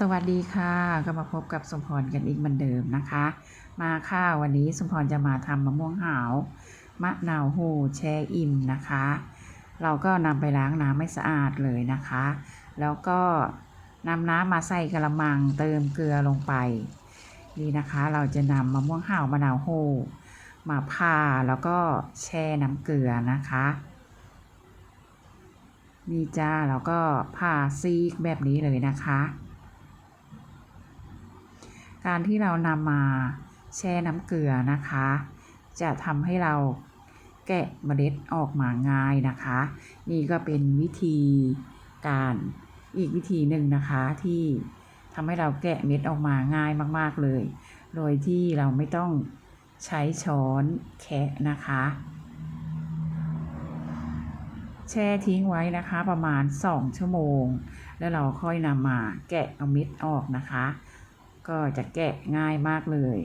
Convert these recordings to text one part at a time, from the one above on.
สวัสดีค่ะก็มาพบกับสมพรกันอีกเหมือนเดิมนะคะ มาค่ะวันนี้สมพรจะมาทำมะม่วงหาวมะนาวโฮแช่อิ่มนะคะ เราก็นำไปล้างน้ำไม่สะอาดเลยนะคะ แล้วก็นำน้ำมาใส่กระมังเติมเกลือลงไปนี่นะคะ เราจะนำมะม่วงหาวมะนาวโฮมาผ่าแล้วก็แช่น้ำเกลือนะคะนี่จ้าแล้วก็ผ่าซีกแบบนี้เลยนะคะ การที่เรานำมาแช่น้ำเกลือนะคะ จะทำให้เราแกะเมล็ดออกมาง่ายนะคะ นี่ก็เป็นวิธีการอีกวิธีหนึ่งนะคะที่ทำให้เราแกะเม็ดออกมาง่ายมาก ๆ เลย โดยที่เราไม่ต้องใช้ช้อนแคะนะคะ แช่ทิ้งไว้นะคะประมาณ 2 ชั่วโมง แล้วเราค่อยนำมาแกะเอาเม็ดออกนะคะ ก็จะแกะง่ายมากเลย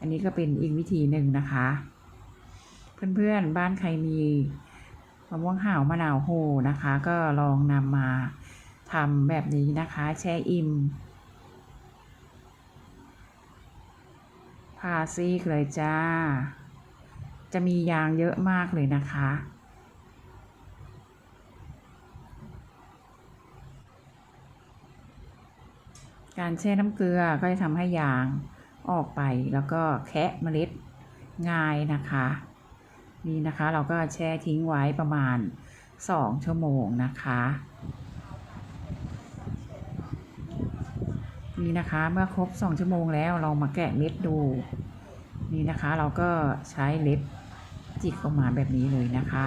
อันนี้ก็เป็นอีกวิธีหนึ่งนะคะ เพื่อนๆบ้านใครมีมะม่วงห่าวมะนาวโฮนะคะ ก็ลองนำมาทำแบบนี้นะคะ แช่อิ่มพาซีกเลยจ้า จะมียางเยอะมากเลยนะคะ การแช่น้ำเกลือก็จะทำให้ยางออกไปแล้วก็แคะเมล็ดง่ายนะคะ นี่นะคะเราก็แช่ทิ้งไว้ประมาณ 2 ชั่วโมงนะคะ นี่นะคะเมื่อครบ 2 ชั่วโมงแล้วเรามาแกะเม็ดดู นี่นะคะเราก็ใช้เล็บจิกออกมาแบบนี้เลยนะคะ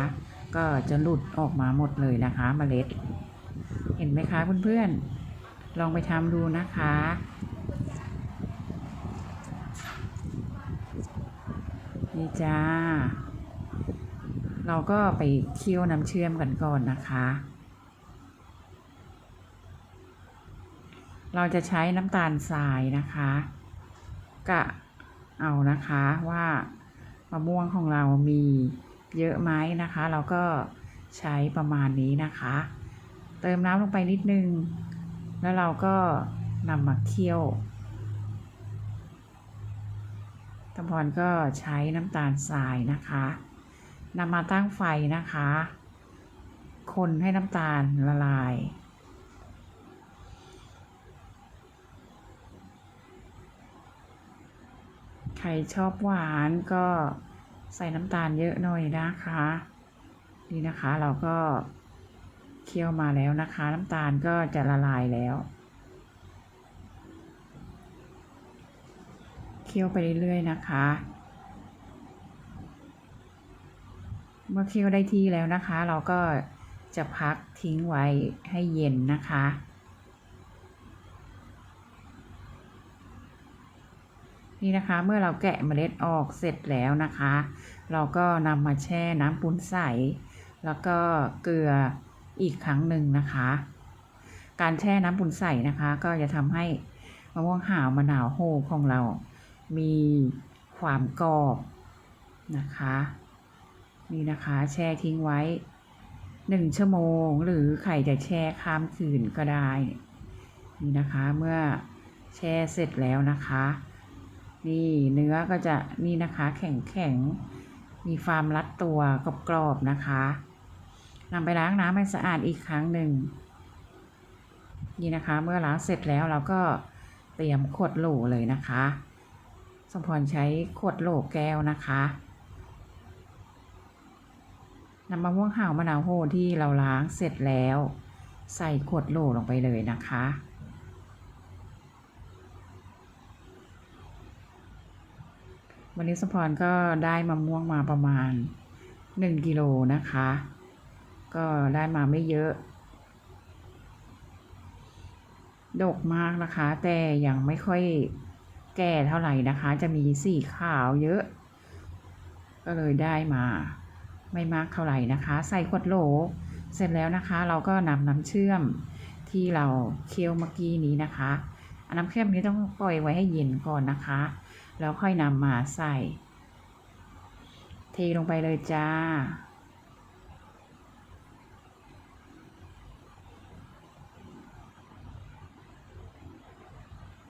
ก็จะหลุดออกมาหมดเลยนะคะเมล็ด เห็นไหมคะเพื่อนๆ ลองไปทำดูนะคะ นี่จ้า เราก็ไปเคี่ยวน้ำเชื่อมกันก่อนนะคะ เราจะใช้น้ำตาลทรายนะคะกะเอานะคะว่ามะม่วงของเรามีเยอะไหมนะคะ เราก็ใช้ประมาณนี้นะคะ เติมน้ำลงไปนิดนึง แล้วเราก็นำมาเคี่ยวตำพรก็ใช้น้ำตาลทรายนะคะนำมาตั้งไฟนะคะ คนให้น้ำตาลละลาย ใครชอบหวานก็ใส่น้ำตาลเยอะหน่อยนะคะ นี่นะคะเราก็ เคี่ยวมาแล้วนะคะ น้ำตาลก็จะละลายแล้ว เคี่ยวไปเรื่อยๆนะคะ เมื่อเคี่ยวได้ที่แล้วนะคะ เราก็จะพักทิ้งไว้ให้เย็นนะคะนี่นะคะเมื่อเราแกะเมล็ดออกเสร็จแล้วนะคะ เราก็นำมาแช่น้ำปูนใส แล้วก็เกลือ อีกครั้งหนึ่งนะคะ การแช่น้ำปูนใส่นะคะ ก็จะทำให้มะม่วงหาวมะนาวโฮของเรา มีความกรอบนะคะ นี่นะคะ แช่ทิ้งไว้หนึ่งชั่วโมง หรือใครจะแช่ข้ามคืนก็ได้นี่นะคะเมื่อแช่เสร็จแล้วนะคะ นี่เนื้อก็จะนี่นะคะแข็งแข็งมีความรัดตัวกรอบๆนะคะ นำไปล้างน้ำให้สะอาดอีกครั้งหนึ่ง นี่นะคะ เมื่อล้างเสร็จแล้วเราก็เตรียมขวดโหลเลยนะคะ สมพรใช้ขวดโหลแก้วนะคะนำมะม่วงห่าวมะนาวโฮที่เราล้างเสร็จแล้ว ใส่ขวดโหลลงไปเลยนะคะวันนี้สมพรก็ได้มะม่วงมาประมาณหนึ่งกิโลนะคะ ก็ได้มาไม่เยอะ ดกมากนะคะ แต่ยังไม่ค่อยแก่เท่าไหร่นะคะ จะมีสีขาวเยอะ ก็เลยได้มาไม่มากเท่าไหร่นะคะ ใส่ขวดโหล เสร็จแล้วนะคะ เราก็นำน้ำเชื่อมที่เราเคี่ยวเมื่อกี้นี้นะคะนน้ำเชื่อมนี้ต้องปล่อยไว้ให้เย็นก่อนนะคะ แล้วค่อยนำมาใส่ เทลงไปเลยจ้า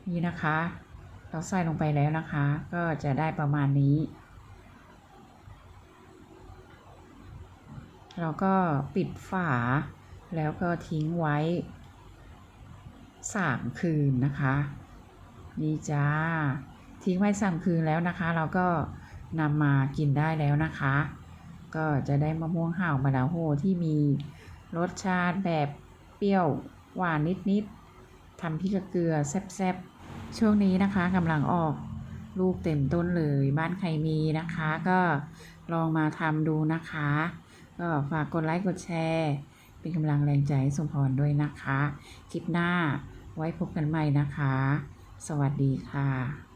นี่นะคะ เราใส่ลงไปแล้วนะคะ ก็จะได้ประมาณนี้ เราก็ปิดฝา แล้วก็ทิ้งไว้สามคืนนะคะ นี่จ้า ทิ้งไว้สามคืนแล้วนะคะ เราก็นำมากินได้แล้วนะคะ ก็จะได้มะม่วงห่าวมะนาวโฮที่มีรสชาติแบบเปรี้ยวหวานนิดๆทำพริกเกลือแซ่บๆ ช่วงนี้นะคะกำลังออกลูกเต็มต้นเลยบ้านใครมีนะคะ ก็ลองมาทำดูนะคะ ก็ฝากกดไลค์กดแชร์เป็นกำลังแรงใจให้สมพรด้วยนะคะ คลิปหน้าไว้พบกันใหม่นะคะ สวัสดีค่ะ